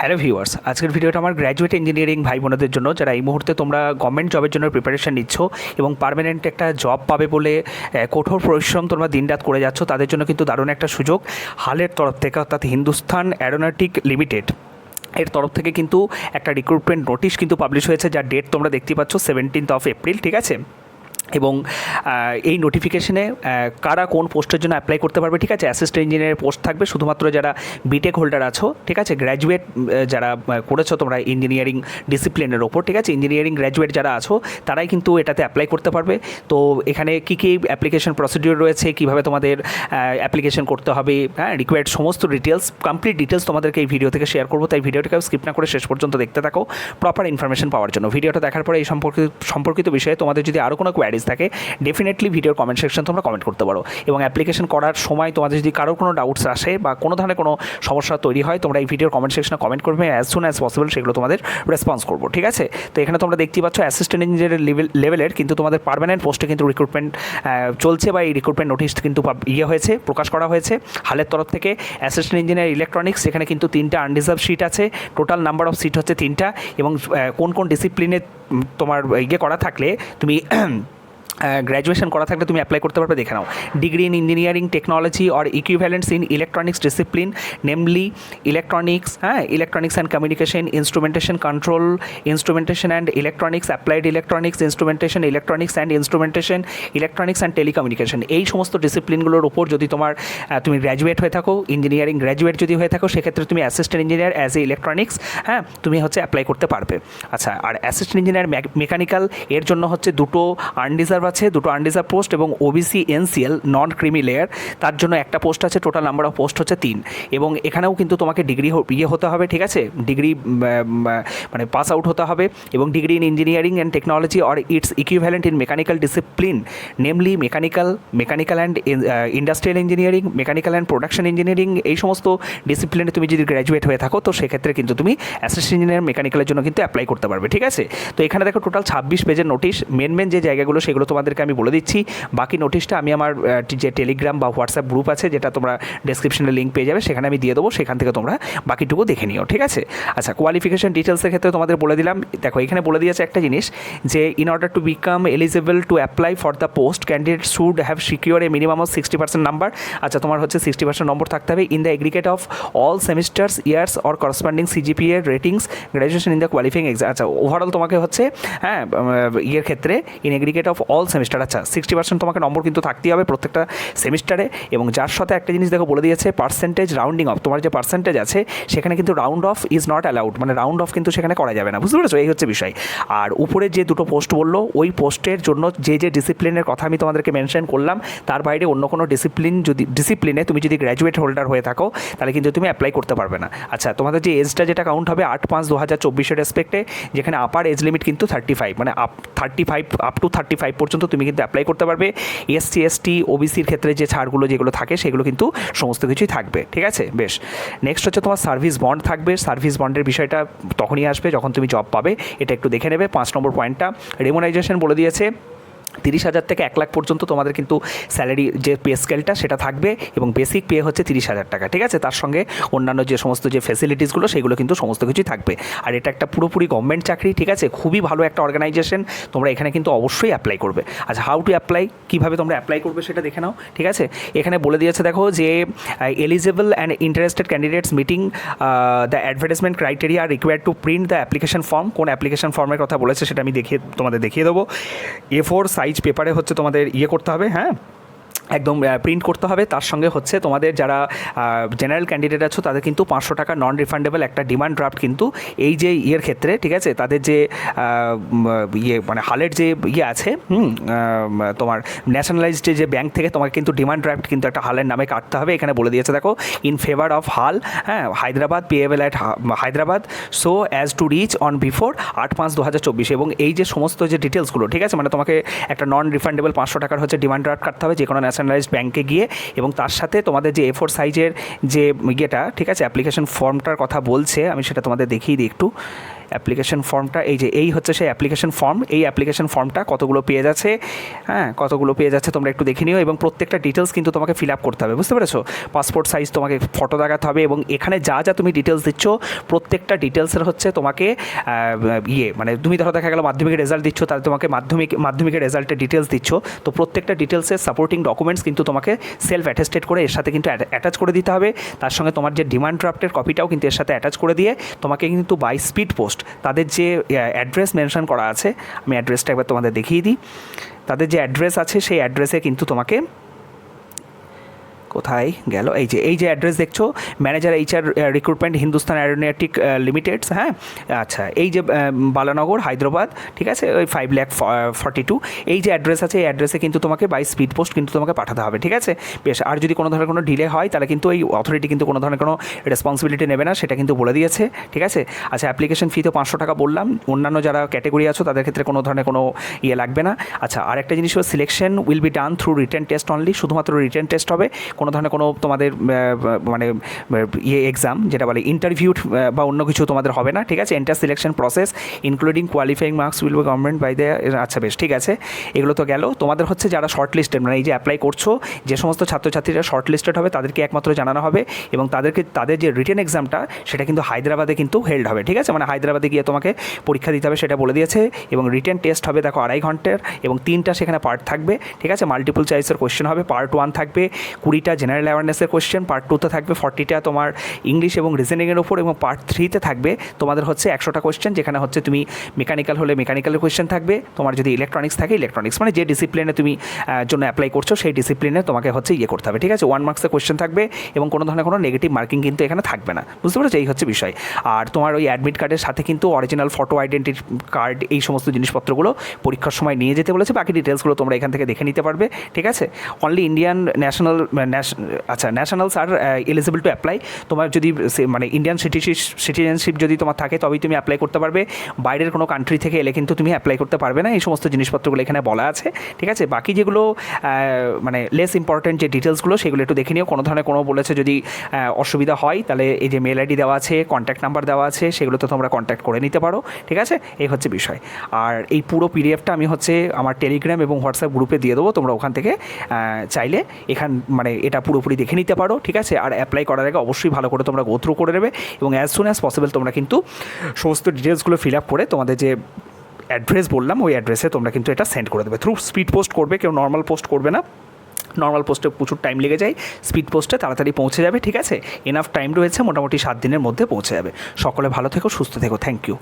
Hello viewers, আজকের ভিডিওটা আমার গ্র্যাজুয়েট ইঞ্জিনিয়ারিং ভাই বোনদের জন্য, যারা এই মুহূর্তে তোমরা গভর্নমেন্ট জবের জন্য প্রিপারেশন নিচ্ছ এবং পার্মানেন্ট একটা জব পাবে বলে কঠোর পরিশ্রম তোমরা দিনরাত করে যাচ্ছ, তাদের জন্য কিন্তু দারুণ একটা সুযোগ। হালের তরফ থেকে অর্থাৎ হিন্দুস্তান অ্যারোনটিক লিমিটেড এর তরফ থেকে কিন্তু একটা রিক্রুটমেন্ট নোটিশ কিন্তু পাবলিশ হয়েছে, যার ডেট তোমরা দেখতেই পাচ্ছ সেভেন্টিন্থ অফ এপ্রিল ঠিক আছে? এবং এই নোটিফিকেশনে কারা কোন পোস্টের জন্য অ্যাপ্লাই করতে পারবে, ঠিক আছে? অ্যাসিস্ট্যান্ট ইঞ্জিনিয়ারের পোস্ট থাকবে। শুধুমাত্র যারা বিটেক হোল্ডার আছো, ঠিক আছে? গ্র্যাজুয়েট যারা করেছ তোমরা ইঞ্জিনিয়ারিং ডিসিপ্লিনের ওপর, ঠিক আছে? ইঞ্জিনিয়ারিং গ্র্যাজুয়েট যারা আছো, তারাই কিন্তু এটাতে অ্যাপ্লাই করতে পারবে। তো এখানে কী কী অ্যাপ্লিকেশন প্রসিডিওর রয়েছে, কীভাবে তোমাদের অ্যাপ্লিকেশন করতে হবে হ্যাঁ? রিকোয়ার্ড সমস্ত ডিটেলস কমপ্লিট ডিটেলস তোমাদেরকে এই ভিডিও থেকে শেয়ার করব। তাই ভিডিওটাকে স্কিপ না করে শেষ পর্যন্ত দেখতে থাকো। প্রপার ইনফরমেশন পাওয়ার জন্য। ভিডিওটা দেখার পরে এই সম্পর্কিত সম্পর্কিত বিষয়ে তোমাদের যদি আরও কোনো কোয়ারিজ থাকে ডেফিনেটলি ভিডিওর কমেন্ট সেকশন তোমরা কমেন্ট করতে পারো। এবং অ্যাপ্লিকেশন করার সময় তোমাদের যদি কারোর কোনো ডাউটস আসে বা কোনো ধরনের কোনো সমস্যা তৈরি হয়, তোমরা এই ভিডিওর কমেন্ট সেকশনে কমেন্ট করবে অ্যাজ সুন অ্যাজ পসিবল সেগুলো তোমাদের রেসপন্স করব, ঠিক আছে? তো এখানে তোমরা দেখতেই পাচ্ছ অ্যাসিস্ট্যান্ট ইঞ্জিনিয়ারের লেভেল লেভেলের কিন্তু তোমাদের পার্মানেন্ট পোস্টে কিন্তু রিক্রুটমেন্ট চলছে বা এই রিক্রুটমেন্ট নোটিশ কিন্তু ইয়ে হয়েছে, প্রকাশ করা হয়েছে। হালের তরফ থেকে অ্যাসিস্ট্যান্ট ইঞ্জিনিয়ার ইলেকট্রনিক্স সেখানে কিন্তু তিনটা আনরিজার্ভ সিট আছে। টোটাল নাম্বার অফ সিট হচ্ছে তিনটা এবং কোন কোন ডিসিপ্লিনে তোমার ইয়ে করা থাকলে তুমি গ্র্যাজুয়েশন করা থাকলে তুমি অ্যাপ্লাই করতে পারবে, দেখে নাও। Degree in engineering technology or equivalents in electronics discipline namely electronics হ্যাঁ electronics and communication instrumentation control instrumentation and electronics applied electronics instrumentation electronics and instrumentation electronics and telecommunication এই সমস্ত ডিসিপ্লিনগুলোর উপর যদি তোমার তুমি গ্র্যাজুয়েট হয়ে থাকো ইঞ্জিনিয়ারিং গ্র্যাজুয়েট যদি হয়ে থাকো, সেক্ষেত্রে তুমি assistant engineer as a electronics হ্যাঁ তুমি হচ্ছে অ্যাপ্লাই করতে পারবে। আচ্ছা আর অ্যাসিস্ট্যান্ট ইঞ্জিনিয়ার মেকানিক্যাল এর জন্য হচ্ছে দুটো আনডিজার্ভ আছে, দুটো আনডিজার্ভ পোস্ট এবং OBC NCL non creamy layer তার জন্য একটা পোস্ট আছে টোটাল নাম্বার অফ পোস্ট হচ্ছে তিন। এবং এখানেও কিন্তু তোমাকে ডিগ্রি ইয়ে হতে হবে, ঠিক আছে? ডিগ্রি মানে পাস আউট হতে হবে এবং degree in engineering and technology or its equivalent in mechanical discipline namely mechanical mechanical and industrial engineering mechanical and production engineering এই সমস্ত ডিসিপ্লিনে তুমি যদি গ্র্যাজুয়েট হয়ে থাকো, তো সেক্ষেত্রে কিন্তু তুমি অ্যাসিস্ট্যান্ট ইঞ্জিনিয়ার মেকানিক্যালের জন্য কিন্তু অ্যাপ্লাই করতে পারবে, ঠিক আছে? তো এখানে দেখো টোটাল ছাব্বিশ পেজের নোটিশ মেন মেন যে জায়গাগুলো, সেগুলো তোমাদেরকে আমি বলে দিচ্ছি। বাকি নোটিশটা আমি আমার যে টেলিগ্রাম বা হোয়াটসঅ্যাপ গ্রুপ আছে, যেটা তোমরা ডেসক্রিপশনে লিঙ্ক পেয়ে যাবে, সেখানে আমি দিয়ে দেবো, সেখান থেকে তোমরা বাকিটুকু দেখে নিও, ঠিক আছে? আচ্ছা কোয়ালিফিকেশন ডিটেলসের ক্ষেত্রে তোমাদের বলে দিলাম। দেখো, এখানে বলে দিয়েছে একটা জিনিস, যে in order to become eligible to apply for the post candidate should have secure a minimum of sixty percent number আচ্ছা তোমার হচ্ছে সিক্সটি পার্সেন্ট নম্বর থাকতে হবে in the aggregate of all semesters years or corresponding CGPA ratings graduation in the qualifying exam আচ্ছা overall তোমাকে হচ্ছে হ্যাঁ ইয়ের ক্ষেত্রে in aggregate of all semester আচ্ছা সিক্সটি পার্সেন্ট তোমাকে নম্বর কিন্তু থাকতেই হবে প্রত্যেকটা সেমিস্টারে এবং যার সাথে একটা জিনিস দেখো বলে দিয়েছে পার্সেন্টেজ রাউন্ডিং অফ তোমার যে পার্সেন্টেজ আছে, সেখানে কিন্তু round off is not allowed মানে রাউন্ড অফ কিন্তু সেখানে করা যাবে না, বুঝতে পেরেছ? এই হচ্ছে বিষয়। আর উপরে যে দুটো পোস্ট বলল, ওই পোস্টের জন্য যে যে ডিসিপ্লিনের কথা আমি তোমাদেরকে মেনশন করলাম, তার বাইরে অন্য কোনো ডিসিপ্লিন যদি ডিসিপ্লিনে তুমি যদি গ্র্যাজুয়েট হোল্ডার হয়ে থাকো, তাহলে কিন্তু তুমি অ্যাপ্লাই করতে পারবে না। আচ্ছা তোমাদের যে এজটা যেটা কাউন্ট হবে, আট পাঁচ দু হাজার চব্বিশের রেসপেক্টে যেখানে আপার এজ লিমিট কিন্তু থার্টি ফাইভ মানে up thirty five up to thirty five পর্যন্ত তুমি কিন্তু অ্যাপ্লাই করতে পারবে। এসসি এসটি ওবিসির ক্ষেত্রে যে ছাড়গুলো যেগুলো থাকে, সেগুলো কিন্তু সমস্ত কিছুই থাকবে, ঠিক আছে? বেশ। নেক্সট হচ্ছে তোমার সার্ভিস বন্ড থাকবে। সার্ভিস বন্ডের বিষয়টা তখনই আসবে যখন তুমি জব পাবে, এটা একটু দেখে নেবে। পাঁচ নম্বর পয়েন্টটা রেমোনাইজেশন বলে দিয়েছে। তিরিশ হাজার থেকে এক লাখ পর্যন্ত তোমাদের কিন্তু স্যালারি যে পে স্কেলটা সেটা থাকবে এবং বেসিক পে হচ্ছে তিরিশ হাজার টাকা, ঠিক আছে? তার সঙ্গে অন্যান্য যে সমস্ত যে ফেসিলিটিসগুলো সেগুলো কিন্তু সমস্ত কিছুই থাকবে। আর এটা একটা পুরোপুরি গভর্নমেন্ট চাকরি, ঠিক আছে? খুবই ভালো একটা অর্গানাইজেশন তোমরা এখানে কিন্তু অবশ্যই অ্যাপ্লাই করবে। আচ্ছা হাউ টু অ্যাপ্লাই কীভাবে তোমরা অ্যাপ্লাই করবে সেটা দেখে নাও, ঠিক আছে? এখানে বলে দিয়েছে, দেখো যে eligible and interested candidates meeting the advertisement criteria are required to print the application form কোন অ্যাপ্লিকেশন ফর্মের কথা বলেছে সেটা আমি দেখিয়ে, তোমাদের দেখিয়ে দেবো। এ ফোর সাইজ পেপারে হচ্ছে তোমাদের ইয়ে করতে হবে হ্যাঁ? একদম প্রিন্ট করতে হবে। তার সঙ্গে হচ্ছে তোমাদের যারা জেনারেল ক্যান্ডিডেট আছো, তাদের কিন্তু পাঁচশো টাকা নন রিফান্ডেবল একটা ডিমান্ড ড্রাফট কিন্তু এই যে ইয়ের ক্ষেত্রে, ঠিক আছে? তাদের যে ইয়ে মানে হালের যে ইয়ে আছে তোমার ন্যাশনালাইজড যে ব্যাংক থেকে তোমাকে কিন্তু ডিমান্ড ড্রাফট কিন্তু একটা হালের নামে কাটতে হবে। এখানে বলে দিয়েছে, দেখো ইন ফেভার অফ হাল হ্যাঁ Hyderabad payable at Hyderabad so as to reach on before আট পাঁচ দু হাজার চব্বিশ। এবং এই যে সমস্ত যে ডিটেলসগুলো ঠিক আছে? মানে তোমাকে একটা নন রিফান্ডেবল পাঁচশো টাকার হচ্ছে ডিমান্ড ড্রাফট কাটতে হবে যে কোনো ন্যাশনালাইজড ব্যাংকে গিয়ে এবং তার সাথে তোমাদের যে এ ফোর সাইজের যে ইয়েটা, ঠিক আছে অ্যাপ্লিকেশন ফর্মটার কথা বলছে, আমি সেটা তোমাদের দেখিয়ে দিই একটু। অ্যাপ্লিকেশন ফর্মটা, এই যে এই হচ্ছে সেই অ্যাপ্লিকেশন ফর্ম, এই অ্যাপ্লিকেশন ফর্মটা কতগুলো পেজ আছে হ্যাঁ কতগুলো পেজ আছে তোমরা একটু দেখে নিও এবং প্রত্যেকটা ডিটেলস কিন্তু তোমাকে ফিল আপ করতে হবে, বুঝতে পেরেছ? পাসপোর্ট সাইজ তোমাকে ফটো দেখাতে হবে এবং এখানে যা যা তুমি ডিটেলস দিচ্ছ, প্রত্যেকটা ডিটেলসের হচ্ছে তোমাকে ইয়ে মানে তুমি ধরো দেখা গেলো মাধ্যমিকের রেজাল্ট দিচ্ছ, তাহলে তোমাকে মাধ্যমিক মাধ্যমিকের রেজাল্টের ডিটেলস দিচ্ছ, তো প্রত্যেকটা ডিটেলসের সাপোর্টিং ডকুমেন্টস কিন্তু তোমাকে সেলফ অ্যাটেস্টেড করে এর সাথে কিন্তু অ্যাটাচ করে দিতে হবে। তার সঙ্গে তোমার যে ডিমান্ড ড্রাফটের কপিটাও কিন্তু এর সাথে অ্যাটাচ করে দিয়ে তোমাকে কিন্তু বাই স্পিড পোস্ট তাদের যে অ্যাড্রেস মেনশন করা আছে, আমি অ্যাড্রেসটা একবার তোমাদের দেখিয়ে দিই। তাদের যে অ্যাড্রেস আছে, সেই অ্যাড্রেসে কিন্তু তোমাকে কোথায় গেল? এই যে এই যে অ্যাড্রেস দেখছ manager HR recruitment Hindustan aeronautic limiteds হ্যাঁ? আচ্ছা এই যে বালানগর, হায়দ্রাবাদ, ঠিক আছে? ওই ফাইভ ল্যাক ফর্টি টু এই যে অ্যাড্রেস আছে, এই অ্যাড্রেসে কিন্তু তোমাকে বাই স্পিড পোস্ট কিন্তু তোমাকে পাঠাতে হবে, ঠিক আছে? বেশ, আর যদি কোনো ধরনের কোনো ডিলে হয়, তাহলে কিন্তু এই অথরিটি কিন্তু কোনো ধরনের কোনো রেসপন্সিবিলিটি নেবে না, সেটা কিন্তু বলে দিয়েছে, ঠিক আছে? আচ্ছা অ্যাপ্লিকেশন ফি তো পাঁচশো টাকা বললাম, অন্যান্য যারা ক্যাটেগরি আছো, তাদের ক্ষেত্রে কোনো ধরনের কোনো ইয়ে লাগবে না। আচ্ছা আর একটা জিনিস হলো selection will be done through written test only শুধুমাত্র রিটেন টেস্ট হবে, কোনো ধরনের কোনো তোমাদের মানে ইয়ে এক্সাম যেটা বলে ইন্টারভিউ বা অন্য কিছু তোমাদের হবে না, ঠিক আছে? Enter selection process including qualifying marks will be government by the আচ্ছা বেশ, ঠিক আছে। এগুলো তো গেল। তোমাদের হচ্ছে যারা শর্ট লিস্টেড মানে এই যে অ্যাপ্লাই করছ, যে সমস্ত ছাত্রছাত্রীরা শর্ট লিস্টেড হবে, তাদেরকে একমাত্র জানানো হবে এবং তাদেরকে, তাদের যে রিটেন এক্সামটা সেটা কিন্তু হায়দ্রাবাদে কিন্তু হেল্ড হবে, ঠিক আছে? মানে হায়দ্রাবাদে গিয়ে তোমাকে পরীক্ষা দিতে হবে, সেটা বলে দিয়েছে এবং রিটেন টেস্ট হবে, দেখো, আড়াই ঘণ্টার এবং তিনটা সেখানে পার্ট থাকবে, ঠিক আছে? মাল্টিপল চয়েসের কোয়েশ্চেন হবে পার্ট ওয়ান থাকবে, কুড়িটা জেনারেল অ্যাওয়ারনেসের কোয়েশ্চেন পার্ট টুতে থাকবে ফর্টিটা তোমার ইংলিশ এবং রিজনিংয়ের ওপর এবং পার্ট থ্রিতে থাকবে তোমাদের হচ্ছে একশোটা কোয়েশ্চেন যেখানে হচ্ছে তুমি মেকানিক্যাল হলে মেকানিক্যালের কোয়েশ্চেন থাকবে, তোমার যদি ইলেকট্রনিক্স থাকে ইলেকট্রনিক্স মানে যে ডিসিপ্লিনে তুমি জন্য অ্যাপ্লাই করছ, সেই ডিসিপ্লিনে তোমাকে হচ্ছে ইয়ে করতে হবে, ঠিক আছে? ওয়ান মার্কসের কোয়েশ্চেন থাকবে এবং কোনো ধরনের কোনো নেগেটিভ মার্কিং কিন্তু এখানে থাকবে না, বুঝতে পেরেছ? এই হচ্ছে বিষয়। আর তোমার ওই অ্যাডমিট কার্ডের সাথে কিন্তু অরিজিনাল ফটো আইডেন্টি কার্ড এই সমস্ত জিনিসপত্রগুলো পরীক্ষার সময় নিয়ে যেতে বলেছে, বাকি ডিটেলসগুলো তোমরা এখান থেকে দেখে নিতে পারবে, ঠিক আছে? অনলি ইন্ডিয়ান ন্যাশনাল আচ্ছা ন্যাশনালস আর এলিজিবল টু অ্যাপ্লাই তোমার যদি মানে ইন্ডিয়ান সিটিজেনশিপ যদি তোমার থাকে, তবেই তুমি অ্যাপ্লাই করতে পারবে। বাইরের কোনো কান্ট্রি থেকে এলে কিন্তু তুমি অ্যাপ্লাই করতে পারবে না। এই সমস্ত জিনিসপত্রগুলো এখানে বলা আছে। ঠিক আছে? বাকি যেগুলো মানে লেস ইম্পর্ট্যান্ট যে ডিটেলসগুলো সেগুলো একটু দেখে নিও। কোনো ধরনের কোনো বলেছে যদি অসুবিধা হয়, তাহলে এই যে মেল আইডি দেওয়া আছে কন্ট্যাক্ট নাম্বার দেওয়া আছে, সেগুলোতে তোমরা কন্ট্যাক্ট করে নিতে পারো। ঠিক আছে? এই হচ্ছে বিষয়। আর এই পুরো পিডিএফটা আমি হচ্ছে আমার টেলিগ্রাম এবং হোয়াটসঅ্যাপ গ্রুপে দিয়ে দেবো। তোমরা ওখান থেকে চাইলে এখান মানে এটা পুরোপুরি দেখে নিতে পারো, ঠিক আছে? আর অ্যাপ্লাই করার আগে অবশ্যই ভালো করে তোমরা গোথ্রু করে নেবে এবং অ্যাজ সুন অ্যাজ পসিবল তোমরা কিন্তু সমস্ত ডিটেলসগুলো ফিল আপ করে তোমাদের যে অ্যাড্রেস বললাম, ওই অ্যাড্রেসে তোমরা কিন্তু এটা সেন্ড করে দেবে। থ্রু স্পিড পোস্ট করবে, কেউ নর্মাল পোস্ট করবে না। নর্মাল পোস্টে প্রচুর টাইম লেগে যায় স্পিড পোস্টে তাড়াতাড়ি পৌঁছে যাবে, ঠিক আছে? এনাফ টাইম রয়েছে, মোটামুটি সাত দিনের মধ্যে পৌঁছে যাবে। সকলে ভালো থেকো, সুস্থ থেকো থ্যাংক ইউ